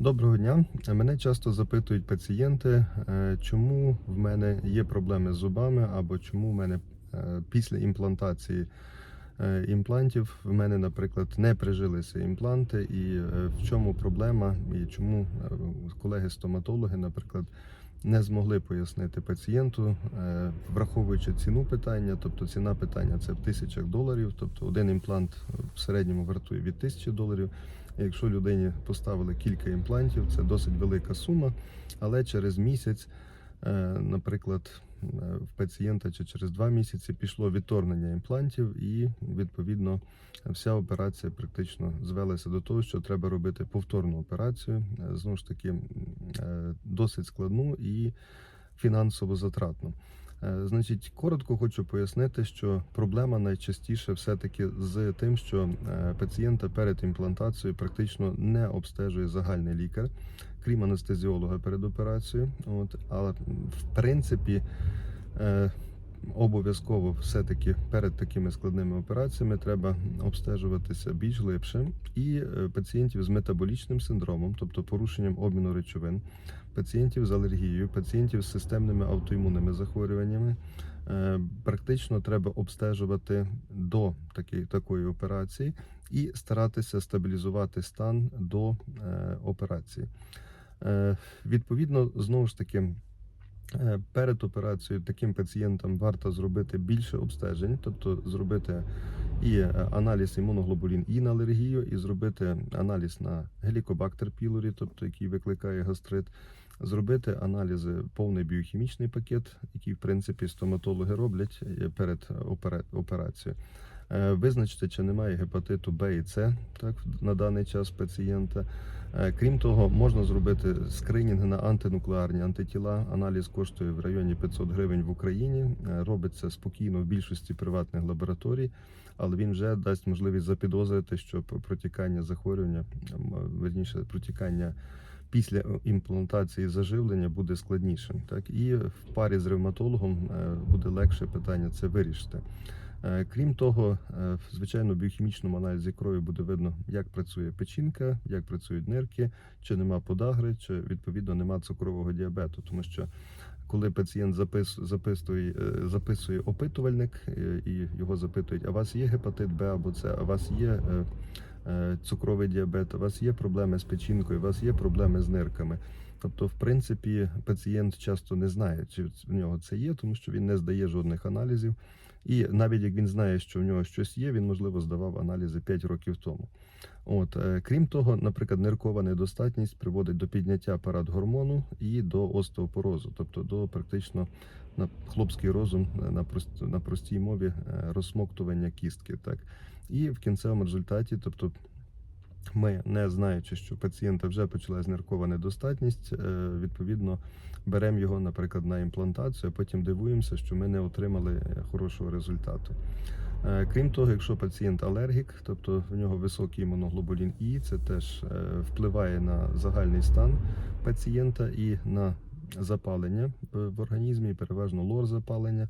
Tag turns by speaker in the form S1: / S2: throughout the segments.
S1: Доброго дня. Мене часто запитують пацієнти, е, чому в мене є проблеми з зубами, або чому в мене е, після імплантації е, імплантів в мене, наприклад, не прижилися імпланти, і в чому проблема, і чому колеги-стоматологи, наприклад, не змогли пояснити пацієнту, е, враховуючи ціну питання, тобто ціна питання це в тисячах доларів, тобто один імплант в середньому вартує від тисячі доларів. Якщо людині поставили кілька імплантів, це досить велика сума, але через місяць, е, наприклад, в пацієнта чи через два місяці пішло відторгнення імплантів, і відповідно вся операція практично звелася до того, що треба робити повторну операцію. Е, Знову ж таки, е, досить складну і фінансово затратну. Е, Значить, коротко хочу пояснити, що проблема найчастіше все-таки з тим, що пацієнта перед імплантацією практично не обстежує загальний лікар, крім анестезіолога перед операцією. От, але в принципі обов'язково все-таки перед такими складними операціями треба обстежуватися більш глибше. І е, пацієнтів з метаболічним синдромом, тобто порушенням обміну речовин, пацієнтів з алергією, пацієнтів з системними аутоімунними захворюваннями. е, Практично треба обстежувати до таки- такої операції і старатися стабілізувати стан до е, операції. Е, Відповідно, знову ж таки, е, перед операцією таким пацієнтам варто зробити більше обстежень, тобто зробити і е, аналіз імуноглобулін І на алергію, і зробити аналіз на гелікобактер пілорі, тобто який викликає гастрит, зробити аналізи, повний біохімічний пакет, який в принципі стоматологи роблять е, перед операцією. Е, Визначити, чи немає гепатиту Б і С так, на даний час пацієнта. Е, Крім того, можна зробити скринінг на антинуклеарні антитіла. Аналіз коштує в районі 500 гривень в Україні. Е, Робиться спокійно в більшості приватних лабораторій, але він вже дасть можливість запідозрити, що протікання захворювання, верніше протікання після імплантації заживлення буде складнішим. Так і в парі з ревматологом буде легше питання це вирішити. Е, Крім того, е, звичайно, в біохімічному аналізі крові буде видно, як працює печінка, як працюють нирки, чи нема подагри, чи відповідно нема цукрового діабету, тому що. Коли пацієнт запис, записує, е, записує опитувальник і його запитують, а у вас є гепатит Б або С, а у вас є цукровий діабет, у вас є проблеми з печінкою, у вас є проблеми з нирками. Тобто, в принципі, пацієнт часто не знає, чи в нього це є, тому що він не здає жодних аналізів. І навіть як він знає, що в нього щось є, він можливо здавав аналізи 5 років тому. От е, крім того, наприклад, ниркова недостатність приводить до підняття парад гормону і до остеопорозу, тобто до практично на хлопський розум е, на прост, на простій мові е, розсмоктування кістки. Так і в кінцевому результаті, тобто. Ми, не знаючи, що пацієнта вже почалась ниркова недостатність, е, відповідно беремо його, наприклад, на імплантацію, а потім дивуємося, що ми не отримали хорошого результату. Е, Крім того, якщо пацієнт алергік, тобто в нього високий імуноглобулін І, це теж е, впливає на загальний стан пацієнта і на запалення в- організмі, переважно лор запалення.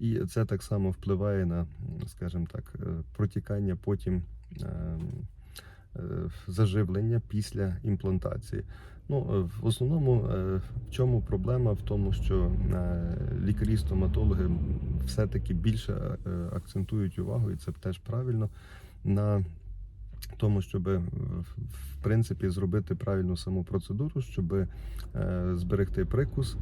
S1: І це так само впливає на, скажімо так, протікання потім ем, заживлення після імплантації. Ну, е, в основному, е, в чому проблема? В тому, що е, лікарі-стоматологи все-таки більше е, акцентують увагу, і це теж правильно, на тому, щоб е, в- принципі зробити правильну саму процедуру, щоб е, зберегти прикус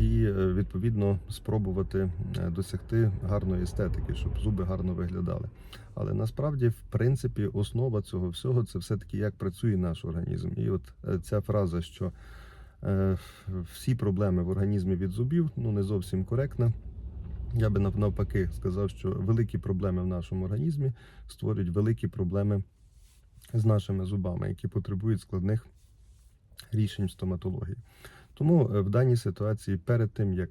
S1: і е, відповідно спробувати досягти гарної естетики, щоб зуби гарно виглядали. Але насправді, в принципі, основа цього всього це все-таки як працює наш організм. І от ця фраза, що всі проблеми в організмі від зубів, ну не зовсім коректна. Я би навпаки сказав, що великі проблеми в нашому організмі створюють великі проблеми з нашими зубами, які потребують складних рішень в стоматології. Тому е, в даній ситуації перед тим як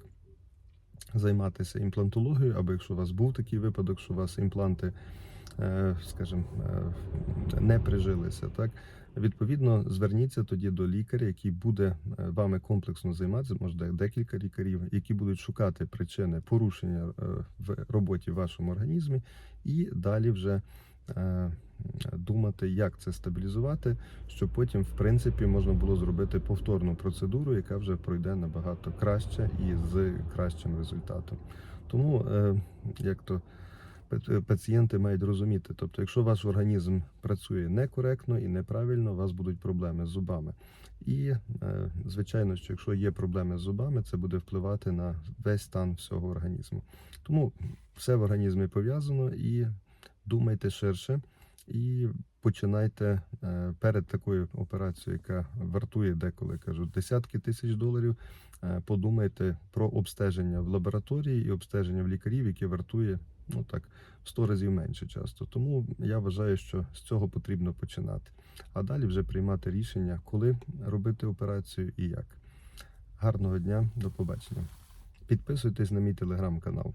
S1: займатися імплантологією, або якщо у вас був такий випадок, що у вас імпланти, е, скажімо, е, не прижилися, так відповідно зверніться тоді до лікаря, який буде вами комплексно займатися, може декілька лікарів, які будуть шукати причини порушення в роботі в вашому організмі, і далі вже думати, як це стабілізувати, щоб потім, в принципі, можна було зробити повторну процедуру, яка вже пройде набагато краще і з кращим результатом. Тому, е, як то пацієнти мають розуміти, тобто, якщо ваш організм працює некоректно і неправильно, у вас будуть проблеми з зубами. І, е, звичайно, що якщо є проблеми з зубами, це буде впливати на весь стан всього організму. Тому все в організмі пов'язано і думайте ширше. І починайте е, перед такою операцією, яка вартує деколи кажуть десятки тисяч доларів. е, Подумайте про обстеження в лабораторії і обстеження в лікарів, яке вартує ну так в 100 разів менше часто. Тому я вважаю, що з цього потрібно починати. А далі вже приймати рішення, коли робити операцію і як. Гарного дня, до побачення. Підписуйтесь на мій телеграм-канал.